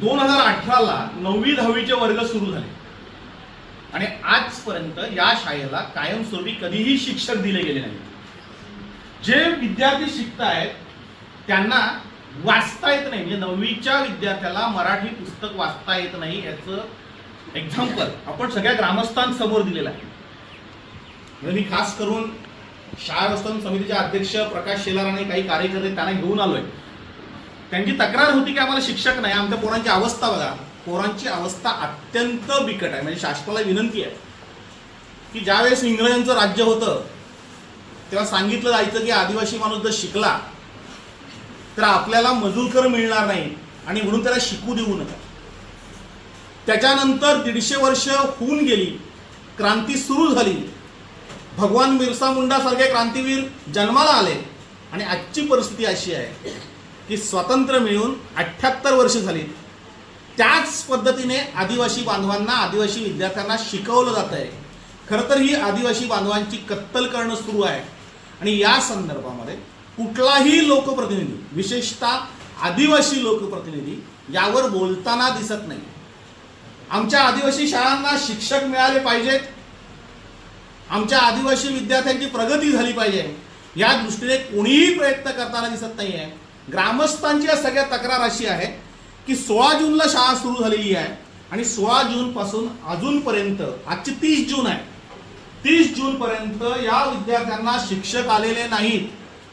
दोन हजार अठराला नववी दहावीचे वर्ग सुरू झाले. आणि आजपर्यंत या शाळेला कायमस्वरूपी कधीही शिक्षक दिले गेले नाही जे विद्यार्थी शिकतायत त्यांना वाचता येत नाही. म्हणजे नववीच्या विद्यार्थ्याला मराठी पुस्तक वाचता येत नाही याचं एक्झाम्पल आपण सगळ्या ग्रामस्थांसमोर दिलेलं आहे. म्हणजे मी खास करून शाळा समितीचे अध्यक्ष प्रकाश शेलार आणि काही कार्यकर्ते त्यांना घेऊन आलोय. त्यांची तक्रार होती की आम्हाला शिक्षक नाही आमच्या पोरांची अवस्था बघा. पोरांची अवस्था अत्यंत बिकट आहे. म्हणजे शासनाला विनंती आहे की ज्यावेळेस इंग्रजांचं राज्य होतं तेव्हा सांगितलं जायचं की आदिवासी माणूस जर शिकला तर आपल्याला मजूरकर मिळणार नाही आणि म्हणून त्याला शिकू देऊ नका. त्याच्यानंतर दीडशे वर्ष होऊन गेली क्रांती सुरू झाली. भगवान बिरसा मुंडा सारखे क्रांतीवीर जन्माला आले आणि आजची परिस्थिती अशी आहे. की स्वातंत्र्य मिळून अठ्ठ्याहत्तर वर्ष झाली. त्याच पद्धतीने आदिवासी बांधवांना आदिवासी विद्यार्थ्यांना शिकवलं जात आहे खरं तर ही आदिवासी बांधवांची कत्तल करणं सुरू आहे. आणि या संदर्भामध्ये कुठलाही लोकप्रतिनिधी विशेषतः आदिवासी लोकप्रतिनिधी यावर बोलताना दिसत नाही. आमच्या आदिवासी शाळांना शिक्षक मिळाले पाहिजेत. आमच्या आदिवासी विद्यार्थ्यांची प्रगती झाली पाहिजे. या दृष्टीने कोणीही प्रयत्न करताना दिसत नाही आहे ग्रामस्थांची या सगळ्या तक्रार अशी आहे की सोळा जूनला शाळा सुरू झालेली आहे आणि सोळा जून पासून अजूनपर्यंत आजची तीस जून आहे तीस जूनपर्यंत या विद्यार्थ्यांना शिक्षक आलेले नाहीत.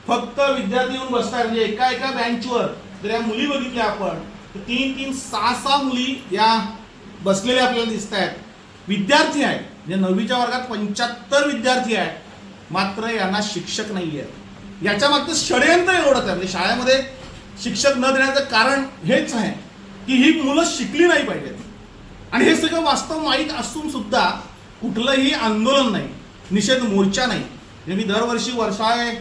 फक्त विद्यार्थी येऊन बसतात म्हणजे एका एका बेंचवर जर या मुली बघितल्या आपण तर तीन तीन सहा सहा मुली या बसलेल्या आपल्याला दिसत आहेत विद्यार्थी आहेत म्हणजे नववीच्या वर्गात पंच्याहत्तर विद्यार्थी आहेत मात्र यांना शिक्षक नाही आहेत याच्या मागचं षडयंत्र एवढंच आहे. म्हणजे शाळेमध्ये शिक्षक न देण्याचं कारण हेच आहे की ही मुलं शिकली नाही पाहिजेत. आणि हे सगळं वास्तव माहीत असून सुद्धा कुठलंही आंदोलन नाही. निषेध मोर्चा नाही. म्हणजे मी दरवर्षी वर्षाळे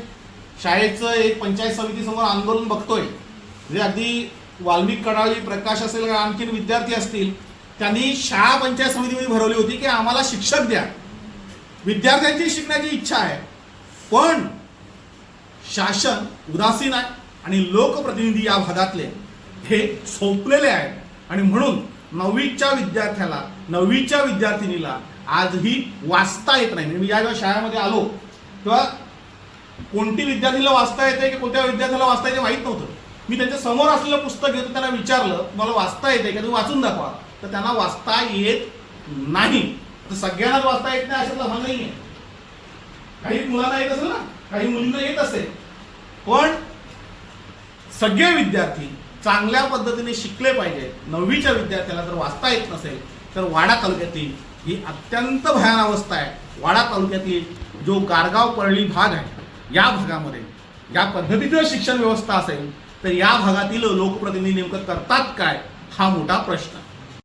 शाळेचं एक पंचायत समितीसमोर आंदोलन बघतोय. म्हणजे अगदी वाल्मिक कडाळी प्रकाश असेल किंवा आणखीन विद्यार्थी असतील त्यांनी शाळा पंचायत समितीमध्ये भरवली होती की आम्हाला शिक्षक द्या. विद्यार्थ्यांची शिकण्याची इच्छा आहे. पण शासन उदासीन आहे आणि लोकप्रतिनिधी या भागातले हे सोपलेले आहेत. आणि म्हणून नववीच्या विद्यार्थ्याला नववीच्या विद्यार्थिनीला आजही वाचता येत नाही. म्हणजे मी ज्या शाळेमध्ये आलो तेव्हा कोणती विद्यार्थीला वाचता येते की कोणत्या विद्यार्थ्याला वाचता येते माहीत नव्हतं. मी त्यांच्यासमोर असलेलं पुस्तक घेतो त्यांना विचारलं मला वाचता येते का? तुम्ही वाचून दाखवा. तर त्यांना वाचता येत नाही. तर सगळ्यांनाच वाचता येत नाही असं लहान नाही आहे काही मुलांना येत असेल ना काही मुलींना येत असेल. पण सगळे विद्यार्थी चांगल्या पद्धतीने शिकले पाहिजे. नववीच्या विद्यार्थ्याला जर वाचता येत नसेल तर वाडा तालुक्यातील ही अत्यंत भयान अवस्था आहे. वाडा तालुक्यातील जो गारगाव परळी भाग आहे या भागामध्ये या पद्धतीचं शिक्षण व्यवस्था असेल तर या भागातील लोकप्रतिनिधी नेमकं करतात काय हा मोठा प्रश्न. आहे